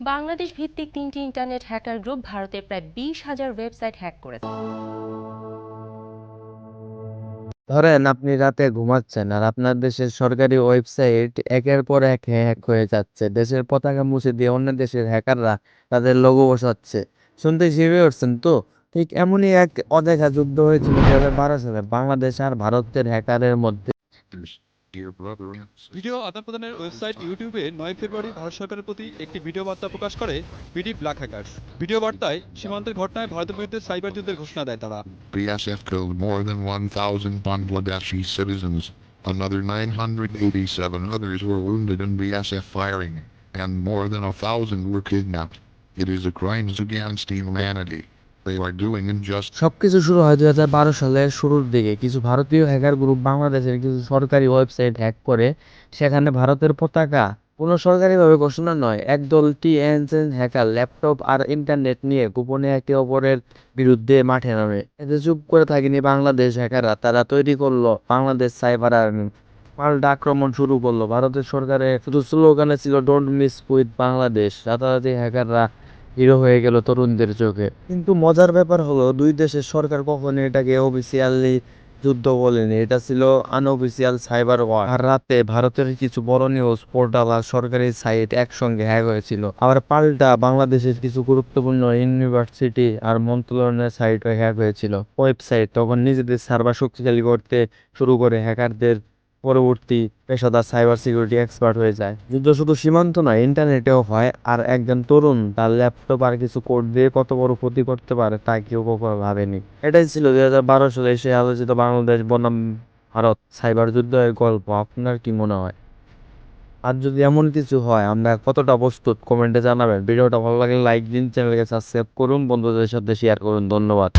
বাংলাদেশ ভিত্তিক তিনটি internet hacker group ভারতের প্রায় বিশ হাজার ওয়েবসাইট হ্যাক করেছে। ধরেন আপনি রাতে ঘুমাচ্ছেন আর আপনার দেশের সরকারি ওয়েবসাইট একের পর এক হ্যাক হয়ে যাচ্ছে। দেশের পতাকা মুছে দিয়ে অন্য দেশের হ্যাকাররা তাদের লোগো বসাচ্ছে। শুনতে শিখে উঠছেন তো? ঠিক এমনই এক অদেখা যুদ্ধ হয়েছিল দুই হাজার বারো সালে বাংলাদেশ আর ভারতের হ্যাকারের মধ্যে। ভিডিও আদান প্রদানের ওয়েবসাইট ইউটিউবে নয় ফেব্রুয়ারি ভারত সরকারের প্রতি একটি ভিডিও বার্তা প্রকাশ করে বিডি ব্ল্যাক হ্যাকার্স ভিডিও বার্তায় সীমান্তের ঘটনায় ভারতের বিরুদ্ধে সাইবার যুদ্ধের ঘোষণা দেয় তারা BSF killed more than 1,000 Bangladeshi citizens. Another 987 others were wounded in BSF firing, and more than a thousand were kidnapped. It is a crimes against humanity. সবকিছু শুরু হয় দুই হাজার বারো সালের শুরুর দিকে। কিছু ভারতীয় হ্যাকার গ্রুপ বাংলাদেশের কিছু সরকারি ওয়েবসাইট হ্যাক করে, সেখানে ভারতের পতাকা। কোনো সরকারিভাবে ঘোষণা নয়, একদল টিএনসেন হ্যাকার ল্যাপটপ আর ইন্টারনেট নিয়ে গোপনে একে অপরের বিরুদ্ধে মাঠে নামে। এতে চুপ করে থাকেনি বাংলাদেশ হ্যাকাররা তারা তৈরি করল বাংলাদেশ সাইবার আর্মি পাল্টা আক্রমণ শুরু করল, ভারতের সরকারের শুধু স্লোগানে ছিল ডোন্ট মিস উইথ বাংলাদেশ রাতারাতি হ্যাকাররা হিরো হয়ে গেল তরুণদের চোখে। কিন্তু মজার ব্যাপার হলো, দুই দেশের সরকার কখনো এটাকে অফিসিয়ালি যুদ্ধ বলেনি। এটা ছিল আনঅফিসিয়াল সাইবার ওয়ার আর রাতে ভারতের কিছু বড় নিউজ পোর্টাল আর সরকারি সাইট একসঙ্গে হ্যাক হয়েছিল। আবার পাল্টা বাংলাদেশের কিছু গুরুত্বপূর্ণ ইউনিভার্সিটি আর মন্ত্রণালয়ের সাইটও হ্যাক হয়েছিল। ওয়েবসাইট তখন নিজেদের সার্ভার শক্তিশালী করতে শুরু করে হ্যাকারদের পরবর্তী পেশাদার সাইবার সিকিউরিটি এক্সপার্ট হয়ে যায়। যুদ্ধ শুধু সীমান্ত নয় ইন্টারনেটেও হয়। আর একজন তরুণ তার ল্যাপটপ আর কিছু কোড দিয়ে কত বড় ক্ষতি করতে পারে তা কেউ কখনো ভাবেনি। এটাই ছিল দুই হাজার বারো সালে এসে আলোচিত বাংলাদেশ বনাম ভারত সাইবার যুদ্ধের গল্প। আপনার কি মনে হয়? আর যদি এমন কিছু হয়, আমরা কতটা প্রস্তুত কমেন্টে জানাবেন। ভিডিওটা ভালো লাগলে লাইক দিন, চ্যানেলকে সাবস্ক্রাইব করুন। বন্ধুদের সাথে শেয়ার করুন। ধন্যবাদ।